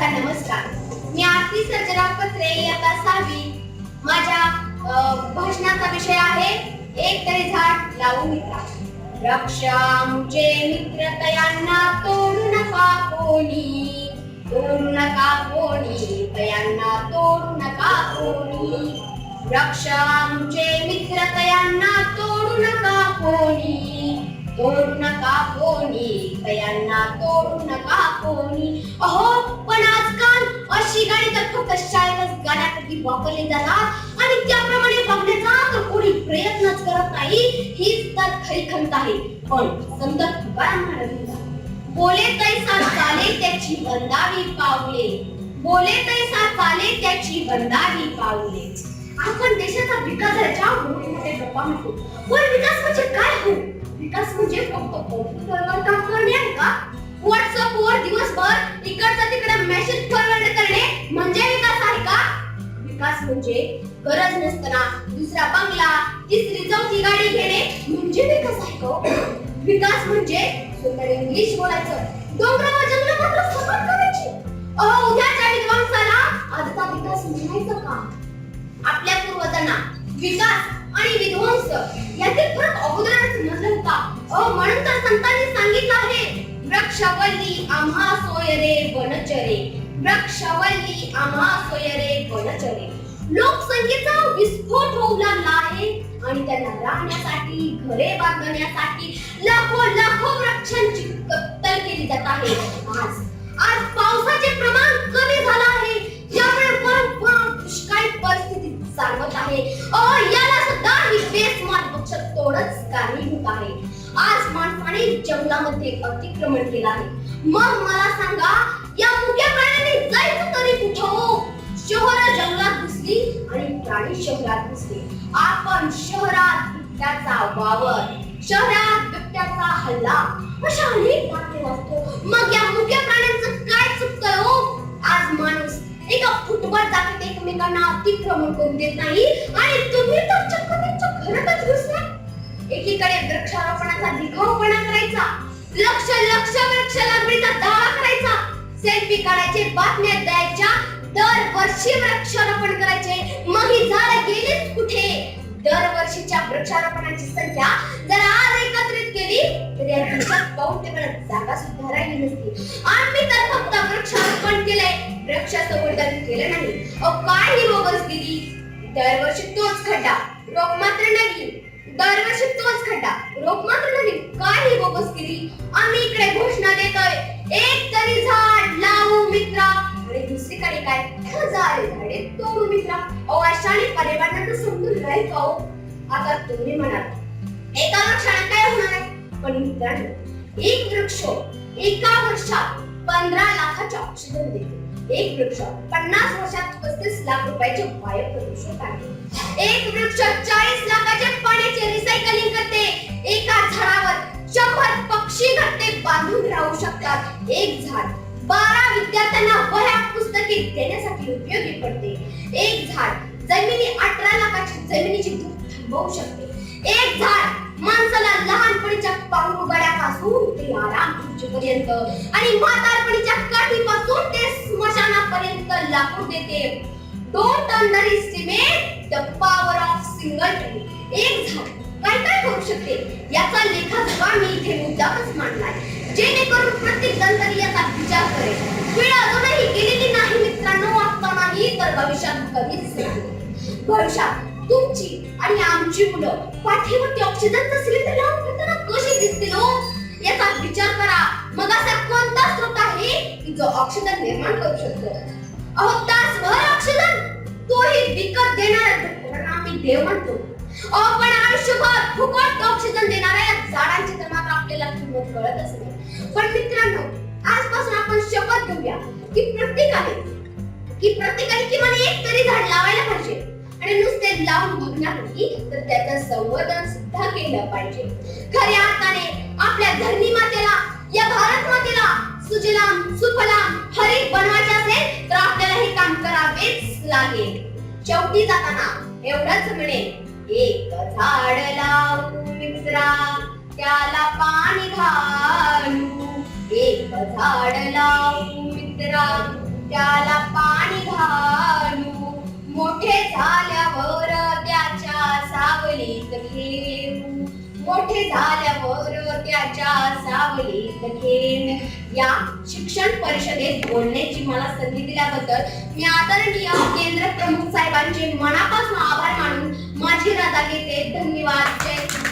सर्वांचा नमस्कार. मी आरती सर्जना पत्रे इयत्ता सहावी माझ्या भाषणाचा विषय आहे एक तरी झाड लावू मित्रा. वृक्ष आमचे मित्र तयांना तोडू नका कोणी. तोडू नका कोणी तयांना तोडू नका कोणी. वृक्ष आमचे मित्र तयांना तोडू नका कोणी. तोडू नका कोणी तयांना तोडू नका कोणी. अहो पण अशी गाणी गाण्यासाठी वापरले जातात. आणि त्याप्रमाणे बघण्याचा तर कोणी प्रयत्नच करत नाही. हीच तर खरी खंत आहे. पण संत तुकाराम महाराज बोले तैसा चाले त्याची बंदावी पावले बोले तैसा चाले त्याची बंदावी पावले आपण देशाचा विकास झाल्याच्या मोठे गप्पा म्हणतो. पण विकास म्हणजे काय हो? विकास म्हणजे फक्त कॉम्प्युटरवर काम करणे आहे का व्हॉट्सअपवर दिवसभर इकडचा तिकडे म्हणजे गरज नसताना. दुसरा बंगला तिसरी चौथी गाडी घेणे म्हणजे विकास आहे तो हो? विकास म्हणजे सुंदर इंग्लिश बोलायचं. डोंगरावर जंगल मात्र सपाट करायची. अहो उद्याच्या विद्वांसाला आजचा विकास म्हणायचं का? आपल्या पूर्वजांना विकास आणि विध्वंस यातील फरक अगोदरच समजला होता. अहो म्हणून तर संतांनी सांगितलं आहे वृक्षवल्ली आम्हा सोयरे वनचरे. वृक्षवल्ली आम्हा सोयरे वनचरे. लोकसंख्येचा विस्फोट होऊ लागला आहे आणि त्यांना राहण्यासाठी घरे बांधण्यासाठी लाखो लाखो वृक्षांची कत्तल केली जात आहे. आज आज पावसाचे प्रमाण कमी झालं आहे. यामुळे परंपरा दुष्काळी परिस्थिती जाणवत आहे. अ याला सुद्धा ही बेस्मार्ट पक्ष तोडच कारणीभूत आहे. आज माणसाने जंगलामध्ये अतिक्रमण केलं आहे. मग मला सांगा या मुख्य प्राण्याने जायचं तरी कुठं? आणि शहरात घुसले. आपण शहरात बिबट्याचा वावर शहरात बिबट्याचा हल्ला. अशा अनेक बातम्या वाचतो मग या मुख्य प्राण्यांचं काय चुकतंय हो? आज माणूस एका फुटबॉल जागेत एकमेकांना अतिक्रमण करून देत नाही आणि तुम्ही तर चक्क त्यांच्या घरातच घुसला एकीकडे वृक्षारोपणाचा दिखावपणा करायचा लक्ष लक्ष वृक्ष लागवडीचा दावा करायचा. सेल्फी काढायचे बातम्या द्यायच्या दरवर्षी वृक्षारोपण करायचे. मग ही झाड गेलीच कुठे? दरवर्षीच्या वृक्षारोपणाची संख्या जर आज एकत्रित केली तर या देशात पाऊण जागा सुद्धा राहिली नसती. आम्ही तर फक्त वृक्षारोपण केलंय. वृक्ष संवर्धन केलं नाही. अहो काय ही बोगस दिली? दरवर्षी तोच खड्डा रोप मात्र नवीन. दरवर्षी तोच खड्डा रोप मात्र नवीन. काय ही बोगस दिली? आम्ही इकडे घोषणा देतोय. एक तरी झाड लावू मित्रा. आणि काय? हजारे झाडे तोडू मित्रा अहो अशाने पर्यावरणाचं समजून राहील का आता तुम्ही म्हणाल एका वर्षाने काय होणार आहे? पण मित्रांनो एक वृक्ष एका वर्षात पंधरा लाखाचे ऑक्सिजन देते. एक वृक्ष पन्नास वर्षात पस्तीस लाख रुपयाचे वायू प्रदूषण आहे एक वृक्ष चाळीस लाखाचे पाण्याचे रिसायकल पुस्तके देण्यासाठी उपयोगी पडते. एक झाड जमिनी अठरा लाखाची जमिनीची धूप थांबवू शकते. एक झाड माणसाला लहानपणीच्या पांगुगड्यापासून ते आराम पर्यंत आणि म्हातारपणीच्या काठीपासून ते स्मशानापर्यंत लाकूड देते. दोन don't cement the power of single tree एक झाड काय काय करू शकते? याचा लेखाजोखा मी इथे मुद्दामच मांडलाय. जेणेकरून प्रत्येक जण तरी याचा विचार करेल. वेळ अजूनही गेलेली नाही. तर भविष्यात कधीच भविष्यात तुमची आणि आमची मुलं पाठीवरती ऑक्सिजन नसली तर लावून फिरताना कशी दिसतील हो? याचा विचार करा. मग असा कोणता स्रोत आहे की जो ऑक्सिजन निर्माण करू शकतो? अहो तासभर ऑक्सिजन तोही विकत देणाऱ्या डॉक्टरांना आम्ही देव म्हणतो. अहो पण आयुष्यभर फुकट ऑक्सिजन देणाऱ्या या झाडांची तर मात्र आपल्याला किंमत कळत नाही पण मित्रांनो आजपासून आपण शपथ घेऊया की प्रत्येकाने की प्रत्येकाने एक तरी झाड लावायला पाहिजे. आणि नुसते लावून बघणार नाही तर त्याचं संवर्धन सुद्धा केलं पाहिजे. खऱ्या अर्थाने आपल्या धरणी मातेला या भारत मातेला सुजलाम सुफलाम हरित बनवायचे असेल तर आपल्याला हे काम करावेच लागेल. शेवटी जाताना एवढंच म्हणे एक झाड लावू मित्रा त्याला पाणी घालू. एक झाड लाव मित्रा त्याला पाणी घालू. मोठे झाल्यावर त्याच्या सावलीत घेऊ मोठे झाल्यावर त्याच्या सावलीत घेण या शिक्षण परिषदेत बोलण्याची मला संधी दिल्याबद्दल मी आदरणीय केंद्र प्रमुख साहेबांचे मनापासून आभार मानून माझी रजा घेते. धन्यवाद. जय हिंद.